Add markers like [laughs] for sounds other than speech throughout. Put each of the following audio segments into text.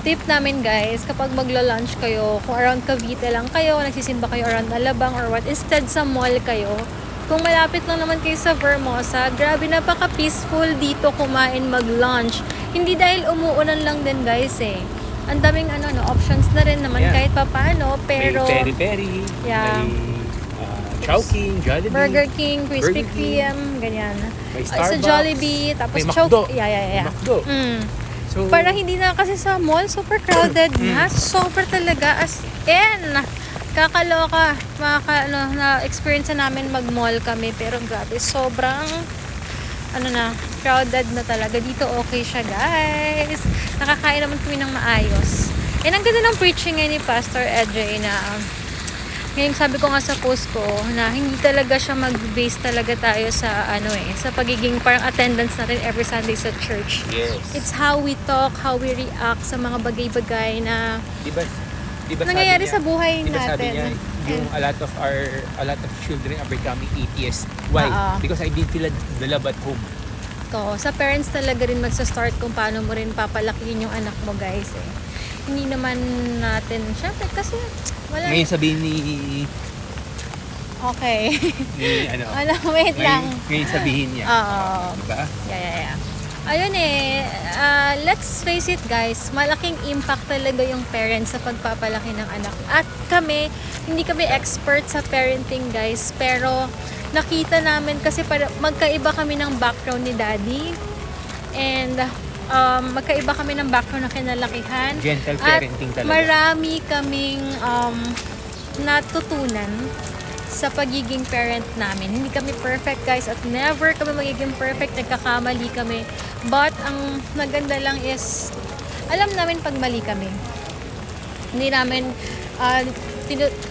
tip namin guys, kapag maglo-lunch kayo, kung around Cavite lang kayo, nagsisimba kayo around Alabang or what, instead sa mall kayo, kung malapit lang naman kayo sa Vermosa, grabe napaka-peaceful dito kumain mag-lunch. Hindi dahil umuulan lang din guys eh. Ang daming ano, no, options na rin naman Yeah. kahit papano, pero may peri-peri, Yeah. may uh, Chowking, Jollibee, Burger King, Krispy Kreme, ganyan. may Ay, sa Starbucks, Jollibee, tapos may Choke. McDo. Yeah, yeah, may yeah. McDo. Mm. So, Para hindi na kasi sa mall, super crowded na. Super talaga. As in, kakaloka. Maka, ano, na-experience na namin mag-mall kami. Pero grabe, sobrang, ano na, crowded na talaga. Dito okay siya, guys. Nakakain naman kami ng maayos. And ang ganda ng preaching ngayon ni Pastor EJ na, ngayon sabi ko nga sa post ko na hindi talaga siya mag-base talaga tayo sa ano eh, sa pagiging parang attendance natin every Sunday sa church. yes. It's how we talk, how we react sa mga bagay-bagay na Di ba, di ba nangyayari sabi sa niya, buhay di ba natin. sabi niya, yung a lot of our, a lot of children are becoming atheists. Why? Oo. Because I didn't feel the love at home. ko, sa parents talaga rin magsa-start kung paano mo rin papalakihin yung anak mo guys eh. Hindi naman natin, syempre kasi wala. Ngayon sabihin ni, Okay. ni ano, [laughs] Wala, wait lang. ngayon, ngayon sabihin niya. Oo. Diba? Yeah, yeah, yeah. Ayun eh, ah, let's face it guys, malaking impact talaga yung parents sa pagpapalaki ng anak. At kami, hindi kami expert sa parenting guys, pero nakita namin kasi para magkaiba kami ng background ni daddy. And um, magkaiba kami ng background na kinalakihan. Gentle At parenting talaga. marami kaming um, natutunan sa pagiging parent namin. Hindi kami perfect guys at never kami magiging perfect. Nagkakamali kami. But ang maganda lang is alam namin pag mali kami. Hindi namin uh,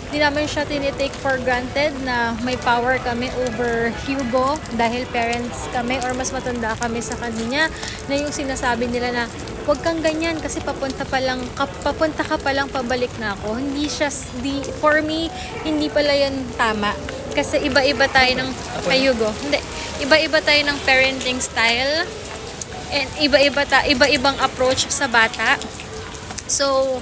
hindi namin siya tinitake for granted na may power kami over Hugo dahil parents kami or mas matanda kami sa kanya. Na yung sinasabi nila na huwag kang ganyan kasi papunta pa lang ka, papunta ka pa lang pabalik na ako. Hindi siya di, for me hindi pala yun tama. Kasi iba-iba tayo ng ay Hugo. Hindi. Iba-iba tayo ng parenting style and iba-iba ta iba-ibang approach sa bata. So,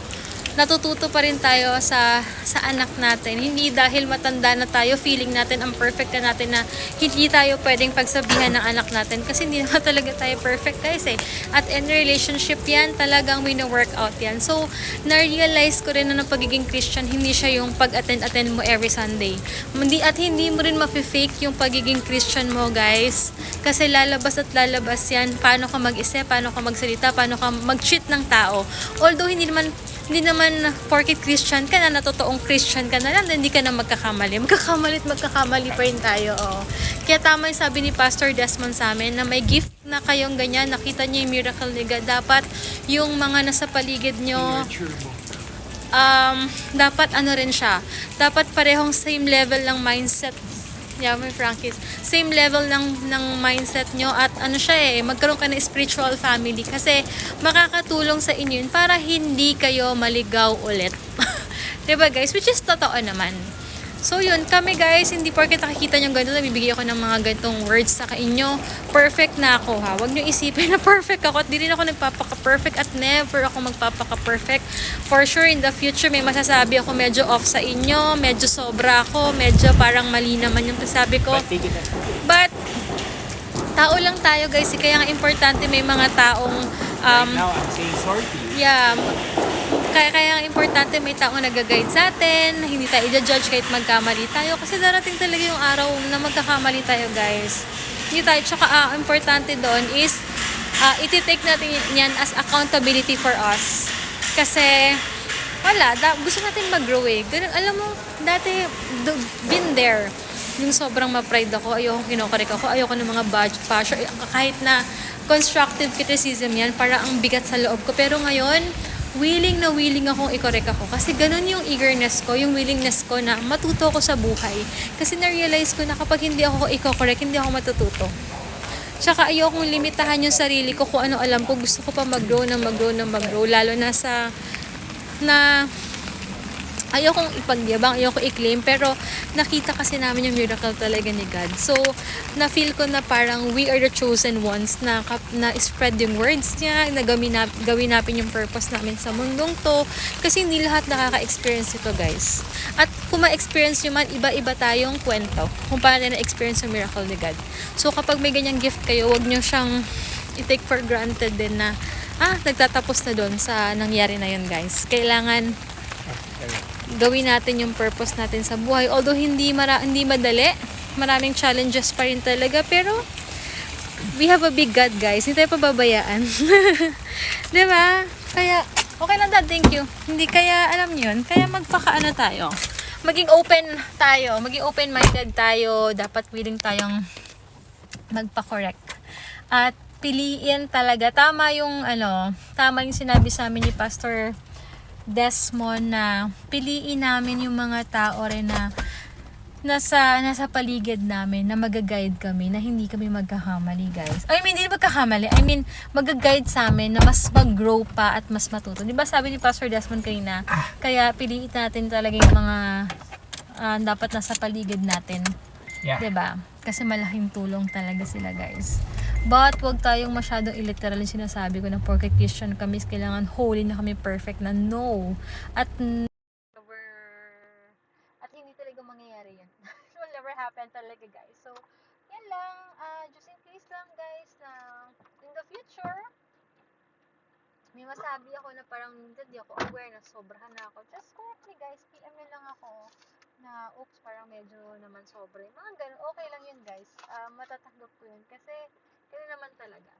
natututo pa rin tayo sa sa anak natin. Hindi dahil matanda na tayo, feeling natin ang perfect na natin na hindi tayo pwedeng pagsabihan ng anak natin kasi hindi naman [laughs] talaga tayo perfect guys eh. At in relationship yan, talagang wino-work out yan. So, na-realize ko rin na ng pagiging Christian, hindi siya yung pag-attend-attend mo every Sunday. Hindi, at hindi mo rin mafe-fake yung pagiging Christian mo guys. Kasi lalabas at lalabas yan. Paano ka mag-isip, paano ka magsalita, paano ka mag-treat ng tao. Although hindi naman hindi naman porket Christian ka na, na totoong Christian ka na lang, hindi ka na magkakamali. Magkakamali at magkakamali pa rin tayo. Oh. Kaya tama yung sabi ni Pastor Desmond sa amin na may gift na kayong ganyan, nakita niyo yung miracle ni God. Dapat yung mga nasa paligid mo. um, dapat ano rin siya, dapat parehong same level ng mindset May Frankies. Same level ng, ng mindset nyo at ano siya eh, magkaroon ka ng spiritual family kasi makakatulong sa inyo yun para hindi kayo maligaw ulit. [laughs] 'Di ba guys? Which is totoo naman. So yun, kami guys, hindi porket nakikita nyo ganito, nabibigay ako ng mga ganitong words sa inyo. Perfect na ako ha. Huwag nyo isipin na [laughs] perfect ako at di rin ako nagpapaka-perfect at never ako magpapaka-perfect. For sure, in the future, may masasabi ako medyo off sa inyo, medyo sobra ako, medyo parang mali naman yung sabi ko. But tao lang tayo guys, eh, kaya nga importante may mga taong um, Right now, I'm saying sorry. Yeah. Kaya kaya ang importante may taong nag-guide sa atin, hindi tayo i-judge kahit magkamali tayo kasi darating talaga yung araw na magkakamali tayo, guys. Hindi tayo tsaka ah, importante doon is uh, iti-take natin yan as accountability for us. Kasi wala, da, gusto natin mag-grow eh. Ganun, alam mo, dati been there. Yung sobrang ma-pride ako, ayoko kinokorek ako, ayoko ng mga badge, basher, kahit na constructive criticism yan, para ang bigat sa loob ko. Pero ngayon, willing na willing akong i-correct ako. Kasi ganun yung eagerness ko, yung willingness ko na matuto ko sa buhay. Kasi na-realize ko na kapag hindi ako i-correct, hindi ako matututo. Tsaka ayokong limitahan yung sarili ko kung ano alam ko. Gusto ko pa mag-grow na mag-grow na mag-grow. Lalo na sa, na, ayokong ipagyabang, ayoko i-claim, pero nakita kasi namin yung miracle talaga ni God. So, na-feel ko na parang we are the chosen ones na, na spread yung words niya, na gawin, na, gawin natin yung purpose namin sa mundong to. Kasi hindi lahat nakaka-experience ito, guys. At kung ma-experience nyo man, iba-iba tayong kwento kung paano na-experience yung miracle ni God. So, kapag may ganyang gift kayo, wag nyo siyang i-take for granted din na ah, nagtatapos na doon sa nangyari na yun, guys. Kailangan gawin natin yung purpose natin sa buhay. Although hindi mara hindi madali, maraming challenges pa rin talaga, pero we have a big God, guys. Hindi tayo pababayaan. [laughs] 'Di ba? Kaya okay lang dad, thank you. Hindi kaya alam yun, kaya magpakaano tayo. Maging open tayo, maging open-minded tayo, dapat willing tayong magpa-correct. At piliin talaga tama yung ano, tama yung sinabi sa amin ni Pastor Desmond na piliin namin yung mga tao rin na nasa nasa paligid namin na magaguide kami na hindi kami magkakamali guys. I mean, hindi magkakamali. I mean, magaguide sa amin na mas mag-grow pa at mas matuto. Di ba sabi ni Pastor Desmond kanina, kaya piliin natin talaga yung mga ah, dapat nasa paligid natin. Yeah. 'Di ba? Kasi malaking tulong talaga sila, guys. But wag tayong masyadong illiteral yung sinasabi ko na porke Christian kami, kailangan holy na kami perfect na no. At n- at hindi talaga mangyayari yan. [laughs] It will never happen talaga, guys. So, yan lang. ah just in case lang, guys, na in the future, may masabi ako na parang minsan di ako aware na sobrahan na ako. Just correct me, guys. PM nyo lang ako na oops, parang medyo naman sobra. Mga ganun, okay lang yun guys. Ah, matatanggap ko yun kasi ganun naman talaga.